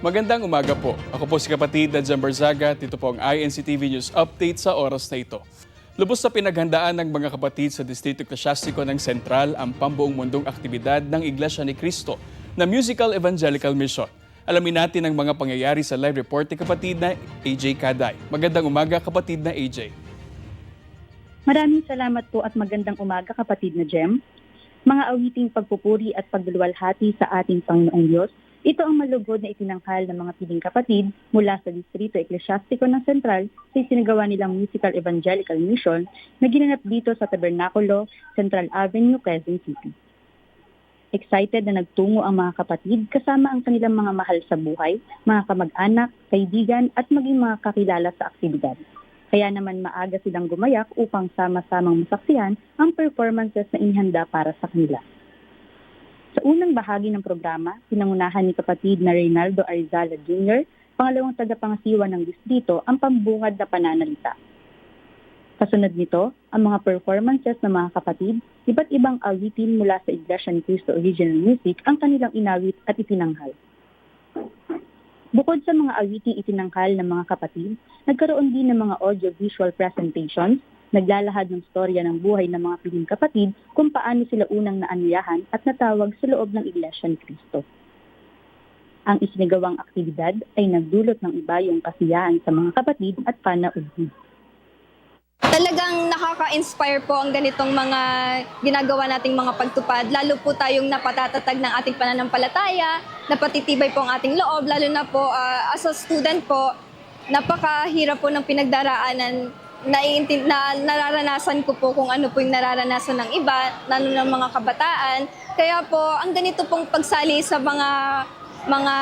Magandang umaga po. Ako po si kapatid na Jan Barzaga. Ito po ang INCTV News Update sa oras na ito. Lubos sa pinaghandaan ng mga kapatid sa Distrito Eklesiastiko ng Sentral ang pambuong mundong aktibidad ng Iglesia ni Cristo na Musical Evangelical Mission. Alamin natin ang mga pangyayari sa live report ni kapatid na AJ Kaday. Magandang umaga kapatid na AJ. Maraming salamat po at magandang umaga kapatid na Jem. Mga awiting pagpupuri at pagdulwalhati sa ating Panginoong Diyos, ito ang malugod na itinanghal ng mga piling kapatid mula sa Distrito Eklesiastiko ng Sentral sa isinagawa nilang Musical Evangelical Mission na ginanap dito sa Tabernakulo, Central Avenue, Quezon City. Excited na nagtungo ang mga kapatid kasama ang kanilang mga mahal sa buhay, mga kamag-anak, kaibigan at maging mga kakilala sa aktibidad. Kaya naman maaga silang gumayak upang sama-samang masaksihan ang performances na inihanda para sa kanila. Sa unang bahagi ng programa, pinangunahan ni kapatid na Reynaldo Arizala Jr., pangalawang tagapangasiwa ng distrito, ang pambungad na pananalita. Kasunod nito, ang mga performances ng mga kapatid, iba't ibang awitin mula sa Iglesia ni Cristo Original Music ang kanilang inawit at itinanghal. Bukod sa mga awiting itinanghal ng mga kapatid, nagkaroon din ng mga audio-visual presentations, naglalahad ng storya ng buhay ng mga piling kapatid kung paano sila unang naanyayahan at natawag sa loob ng Iglesia ni Cristo. Ang isinagawang aktibidad ay nagdulot ng iba yung kasiyahan sa mga kapatid at panauhin. Talagang nakaka-inspire po ang ganitong mga ginagawa nating mga pagtupad. Lalo po tayong napatatag ng ating pananampalataya, napatitibay po ang ating loob, lalo na po ah, as a student po, napakahirap po ng pinagdaraanan naiintin na nararanasan ko po kung ano po yung nararanasan ng iba, lalo ng mga kabataan. Kaya po, ang ganito pong pagsali sa mga mga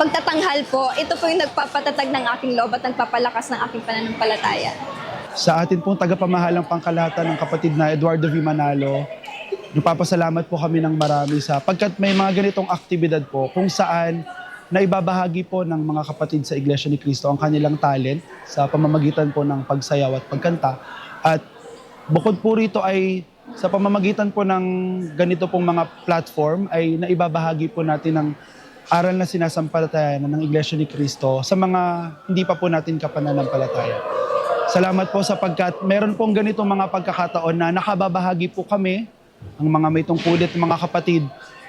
pagtatanghal po, ito po yung nagpapatatag ng aking loob at nagpapalakas ng aking pananampalataya. Sa atin pong tagapamahalang pangkalahatan ng kapatid na Eduardo V. Manalo, nagpapasalamat po kami ng marami sa pagkat may mga ganitong aktibidad po kung saan na ibabahagi po ng mga kapatid sa Iglesia ni Cristo ang kanilang talent sa pamamagitan po ng pagsayaw at pagkanta. At bukod po rito ay sa pamamagitan po ng ganito pong mga platform ay naibabahagi po natin ng aral na sinasampalatayan ng Iglesia ni Cristo sa mga hindi pa po natin kapananampalataya. Salamat po sapagkat meron pong ganitong mga pagkakataon na nakababahagi po kami, ang mga may tungkulit mga kapatid,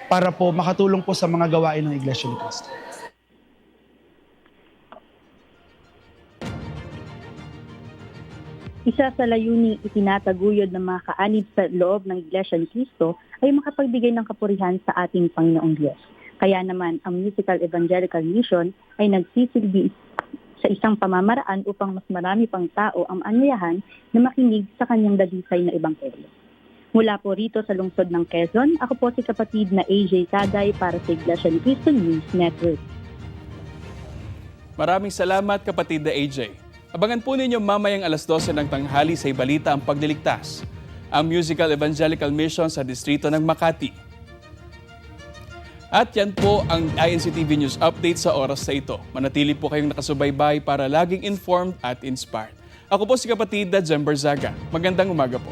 para po makatulong po sa mga gawain ng Iglesia ni Cristo. Isa sa layuning itinataguyod ng mga kaanib sa loob ng Iglesia ni Cristo ay makapagbigay ng kapurihan sa ating Panginoong Diyos. Kaya naman ang Musical Evangelical Mission ay nagsisilbi sa isang pamamaraan upang mas marami pang tao ang anyayahan na makinig sa kanyang dalisay na ebanghelyo. Mula po rito sa lungsod ng Quezon, ako po si kapatid na AJ Kaday para sa Iglesia ni Cristo News Network. Maraming salamat kapatid na AJ. Abangan po ninyo mamayang alas 12 ng tanghali sa Ibalita ang Pagliligtas, ang Musical Evangelical Mission sa Distrito ng Makati. At yan po ang INCTV News Update sa oras na ito. Manatili po kayong nakasubaybay para laging informed at inspired. Ako po si kapatid na Jem. Magandang umaga po.